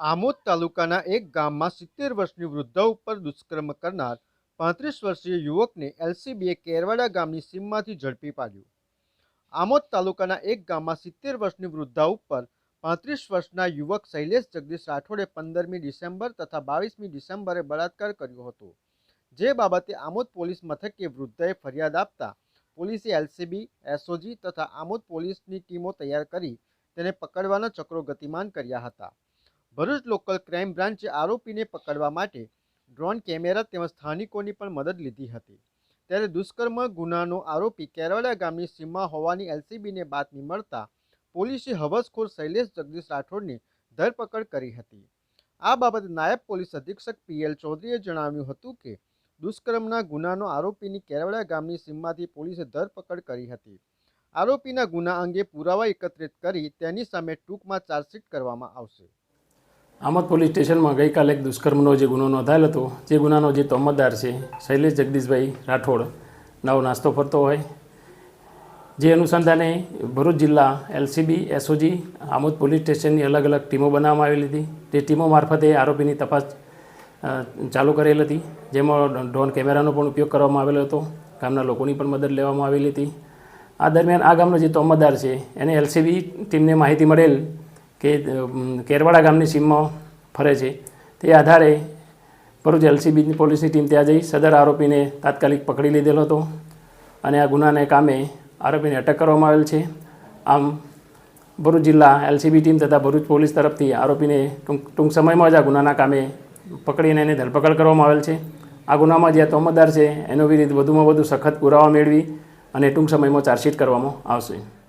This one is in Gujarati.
આમોદ તાલુકાના એક ગામમાં સિત્તેર વર્ષની વૃદ્ધા ઉપર દુષ્કર્મ કરનાર પાંત્રીસ વર્ષીય યુવકને એલસીબીએ કેરવાડા ગામની સીમમાંથી ઝડપી પાડ્યો. આમોદ તાલુકાના એક ગામમાં સિત્તેર વર્ષની વૃદ્ધા ઉપર પાંત્રીસ વર્ષના યુવક શૈલેષ જગદીશ રાઠોડે પંદરમી ડિસેમ્બર તથા બાવીસમી ડિસેમ્બરે બળાત્કાર કર્યો હતો. જે બાબતે આમોદ પોલીસ મથકે વૃદ્ધાએ ફરિયાદ આપતા પોલીસે એલસીબી, એસઓજી તથા આમોદ પોલીસની ટીમો તૈયાર કરી તેને પકડવાના ચક્રો ગતિમાન કર્યા હતા. ભરૂચ લોકલ ક્રાઇમ બ્રાન્ચે આરોપીને પકડવા માટે ડ્રોન કેમેરા તેમજ સ્થાનિકોની પણ મદદ લીધી હતી. ત્યારે દુષ્કર્મ ગુનાનો આરોપી કેરવાડા ગામની સીમમાં હોવાની એલસીબીને બાતમી મળતા પોલીસે હવસખોર શૈલેષ જગદીશ રાઠોડની ધરપકડ કરી હતી. આ બાબતે નાયબ પોલીસ અધિક્ષક પીએલ ચૌધરીએ જણાવ્યું હતું કે, દુષ્કર્મના ગુનાનો આરોપીની કેરવાડા ગામની સીમમાંથી પોલીસે ધરપકડ કરી હતી. આરોપીના ગુના અંગે પુરાવા એકત્રિત કરી તેની સામે ટૂંકમાં ચાર્જશીટ કરવામાં આવશે. આમોદ પોલીસ સ્ટેશનમાં ગઈકાલે એક દુષ્કર્મનો જે ગુનો નોંધાયેલ હતો, જે ગુનાનો જે તોમતદાર છે, શૈલેષ જગદીશભાઈ રાઠોડ, નવો નાસ્તો ફરતો હોય. જે અનુસંધાને ભરૂચ જિલ્લા એલસીબી, એસઓજી, આમોદ પોલીસ સ્ટેશનની અલગ અલગ ટીમો બનાવવામાં આવેલી હતી. તે ટીમો મારફતે આરોપીની તપાસ ચાલુ કરેલ હતી, જેમાં ડ્રોન કેમેરાનો પણ ઉપયોગ કરવામાં આવેલો હતો. ગામના લોકોની પણ મદદ લેવામાં આવેલી હતી. આ દરમિયાન આ ગામનો જે તોમતદાર છે, એને એલસીબી ટીમને માહિતી મળેલ કે કેરવાડા ગામની સીમમાં ફરે છે. તે આધારે ભરૂચ એલસીબીની પોલીસની ટીમ ત્યાં જઈ સદર આરોપીને તાત્કાલિક પકડી લીધેલો હતો અને આ ગુનાને કામે આરોપીને અટક કરવામાં આવેલ છે. આમ, ભરૂચ જિલ્લા એલસીબી ટીમ તથા ભરૂચ પોલીસ તરફથી આરોપીને ટૂંક ટૂંક સમયમાં જ આ ગુનાના કામે પકડીને એની ધરપકડ કરવામાં આવેલ છે. આ ગુનામાં જે તોમતદાર છે, એનો વિરુદ્ધ વધુમાં વધુ સખત પુરાવા મેળવી અને ટૂંક સમયમાં ચાર્જશીટ કરવામાં આવશે.